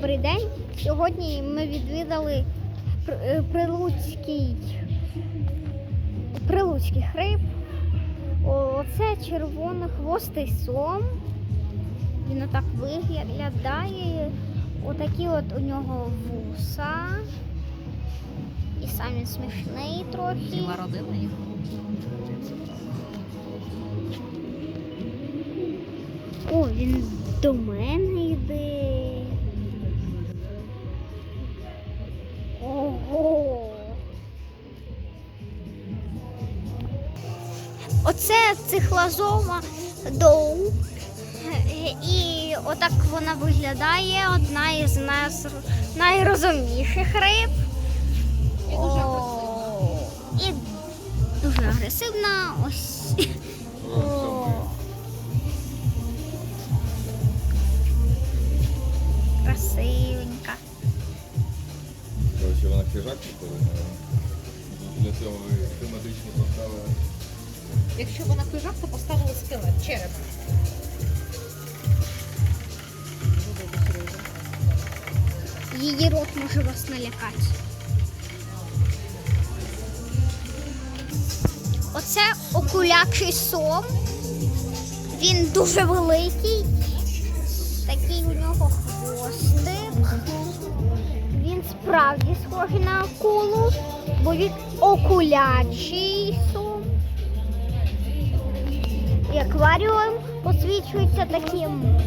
Добрий день. Сьогодні ми відвідали е, Прилуцький, Прилуцький хриб. О, Це червонохвостий сом. Він отак виглядає. Отакі от у нього вуса. І сам він смішний трохи. Ціла родина їх. О, він до мене Оце цихлазома доу. І отак вона виглядає. Одна із нас найрозумніших риб. І дуже О, І дуже агресивна. Ось. О. Красивенька. Коротше, вона хижак виходить. Для цього ви тематично поставили. Якщо вона хижак, то поставили скелет, череп. Її рот може вас налякати. Оце окулячий сом. Він дуже великий. Такий у нього хвостик. Він справді схожий на акулу, бо він окулячий сом. І акваріум посвічується таким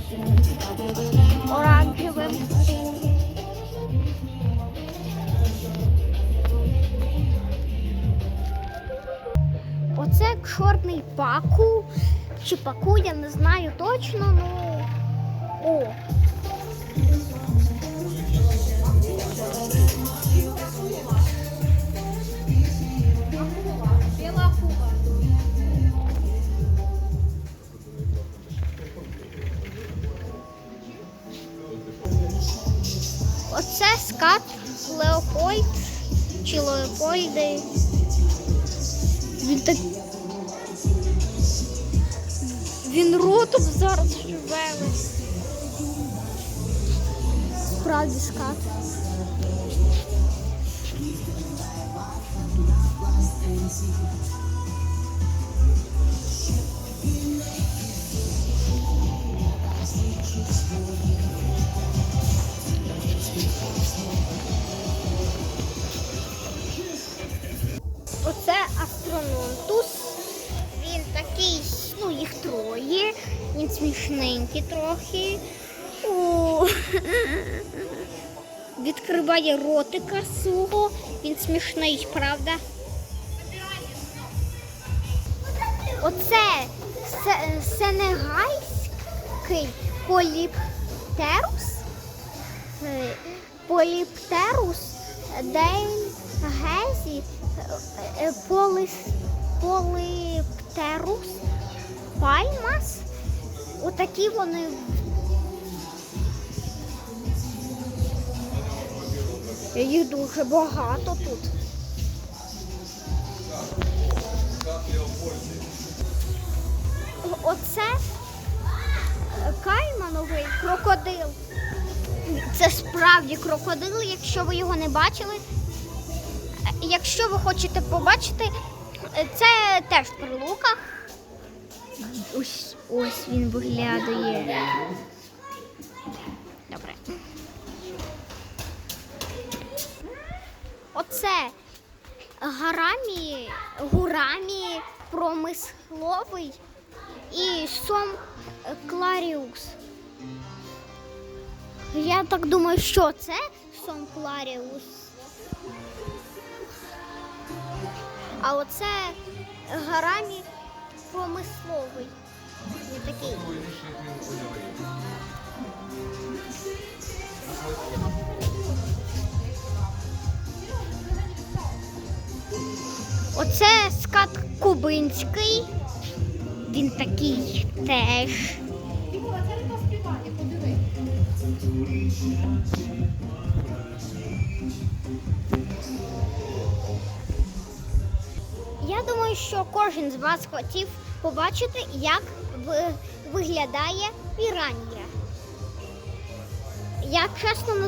оранжевим. Оце чорний паку чи паку, я не знаю точно, ну. О. Скат Леопольд чи Леопольди. Він так. Він ротом зараз шевелить. Справді скат. Оце Він смішненький трохи. О, відкриває ротика свого. Він смішний, правда? Оце се- сенегальський поліптерус. Е, Поліптерус Дейнгезі е, полис, Поліптерус Пальмас. Отакі вони. Їх дуже багато тут. Оце е, каймановий крокодил. Це справді крокодил, якщо ви його не бачили. Е, Якщо ви хочете побачити, е, це теж в прилуках. Ось, ось він виглядає. Добре. Оце гарамі, гурамі промисловий і сом Кларіус. Я так думаю, що це Сон Кларіус. А оце гарамі промисловий. Такий. Оце скат кубинський. Він такий теж. Я думаю, що кожен з вас хотів побачити, як виглядає пірання. Я чесно